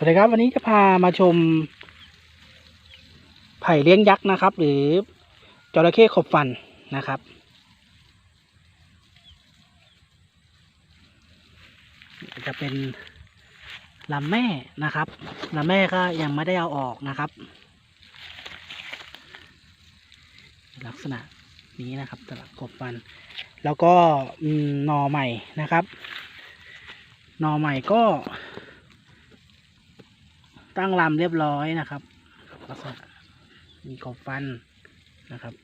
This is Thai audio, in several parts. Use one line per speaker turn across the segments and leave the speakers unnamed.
สวัสดีครับวันนี้จะพามาชม ไผ่เลี้ยงยักษ์นะครับ หรือจระเข้ขบฟันนะครับ จะเป็นลำแม่นะครับลำแม่ก็ยังไม่ได้เอาออกนะครับ ลักษณะนี้นะครับสำหรับกบฟัน แล้วก็หน่อใหม่นะครับหน่อใหม่ก็ ตั้งลำเรียบร้อยนะครับลักษณะมีกบฟันนะครับ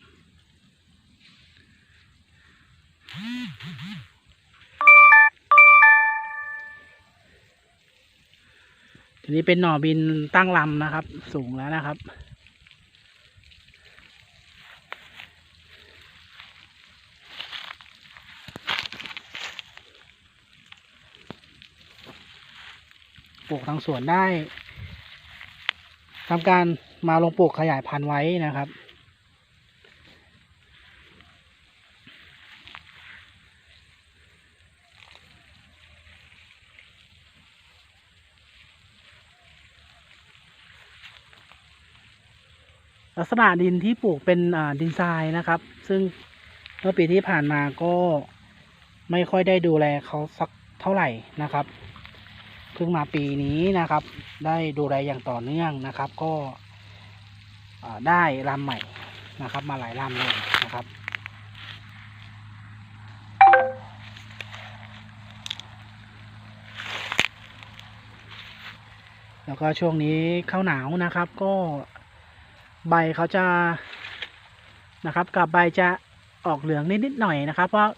ทีนี้เป็นหน่อบินตั้งลำนะครับ สูงแล้วนะครับปลูกทางสวนได้ ทำการมาลงปลูกขยายพันธุ์ไว้นะครับ ลักษณะดินที่ปลูกเป็นดินทรายนะครับ ซึ่งเมื่อปีที่ผ่านมาก็ไม่ค่อยได้ดูแลเขาสักเท่าไหร่นะครับ เพิ่งมาปีนี้นะครับ ได้ดูแลอย่างต่อเนื่องนะครับ ก็ได้ลำใหม่นะครับ มาหลายลำเลยนะครับแล้วก็ช่วงนี้เข้าหนาวนะครับ ก็ใบเขาจะนะครับกับใบจะออกเหลืองนิดๆหน่อยนะครับ เพราะ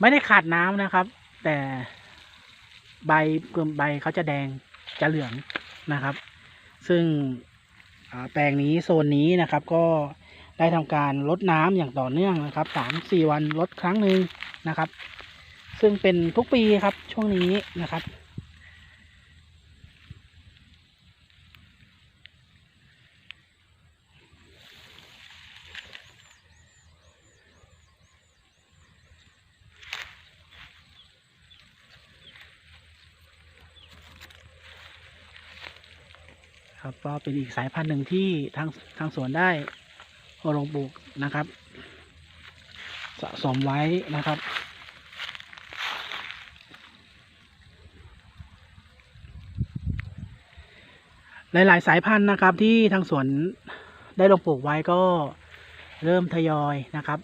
ไม่ได้ขาดน้ำนะครับ แต่ ใบเกลือใบเขาจะแดงจะเหลืองนะครับ ซึ่งแปลงนี้โซนนี้นะครับก็ได้ทำการลดน้ำอย่างต่อเนื่องนะครับสามสี่วันลดครั้งหนึ่งนะครับ ซึ่งเป็นทุกปีครับช่วงนี้นะครับ ครับก็เป็นอีกสายพันธุ์หนึ่งที่ทางทางสวนได้อาลงปลูกนะครับ สะสมไว้นะครับ หลาย ๆ สายพันธุ์นะครับที่ทางสวนได้ลงปลูกไว้ก็เริ่มทยอยนะครับ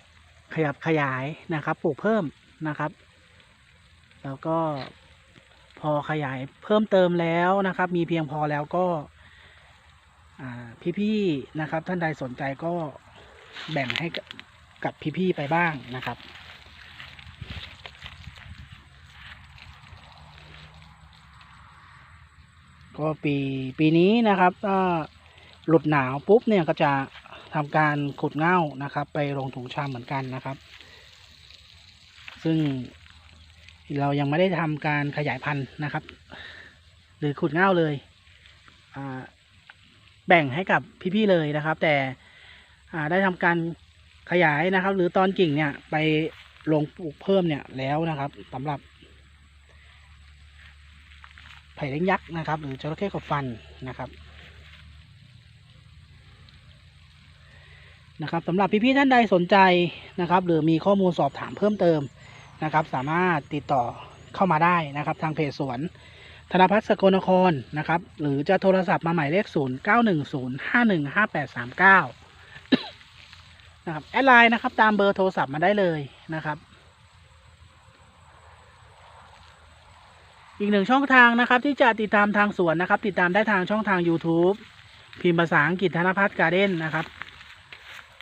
ขยับขยายนะครับปลูกเพิ่มนะครับ แล้วก็พอขยายเพิ่มเติมแล้วนะครับ มีเพียงพอแล้วก็ พี่ๆนะครับ ท่านใดสนใจก็แบ่งให้กับพี่ๆไปบ้างนะครับ ก็ปีปีนี้นะครับก็หลุดหนาวปุ๊บเนี่ยก็จะทำการขุดเง่านะครับ ไปลงถุงชามเหมือนกันนะครับ ซึ่งเรายังไม่ได้ทำการขยายพันธุ์นะครับ หรือขุดเง่าเลยอ่า แบ่งให้กับพี่ๆเลยนะครับ แต่ได้ทำการขยายนะครับ หรือตอนกิ่งเนี่ยไปลงปลูกเพิ่มเนี่ยแล้วนะครับสำหรับไผ่เล้งยักษ์นะครับ หรือจระเข้ขบฟันนะครับนะครับสำหรับพี่ๆท่านใดสนใจนะครับ หรือมีข้อมูลสอบถามเพิ่มเติมนะครับ สามารถติดต่อเข้ามาได้นะครับ ทางเพจสวน ธนพัฒน์สกลนครนะครับ หรือจะโทรศัพท์มาหมายเลข 0 9 1 0 5 1 5 8 3 9 นะครับ แอดไลน์นะครับ ตามเบอร์โทรศัพท์มาได้เลยนะครับ อีกหนึ่งช่องทางนะครับ ที่จะติดตามทางสวนนะครับ ติดตามได้ทางช่องทาง YouTube พิมพ์ภาษาอังกฤษธนพัฒน์การ์เด้นนะครับ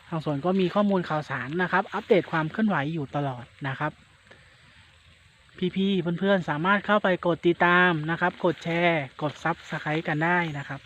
ทางสวนก็มีข้อมูลข่าวสารนะครับ อัปเดตความเคลื่อนไหวอยู่ตลอดนะครับ พี่ๆเพื่อนๆสามารถเข้าไปกดติดตามนะครับ กดแชร์ กดซับสไครต์กันได้นะครับ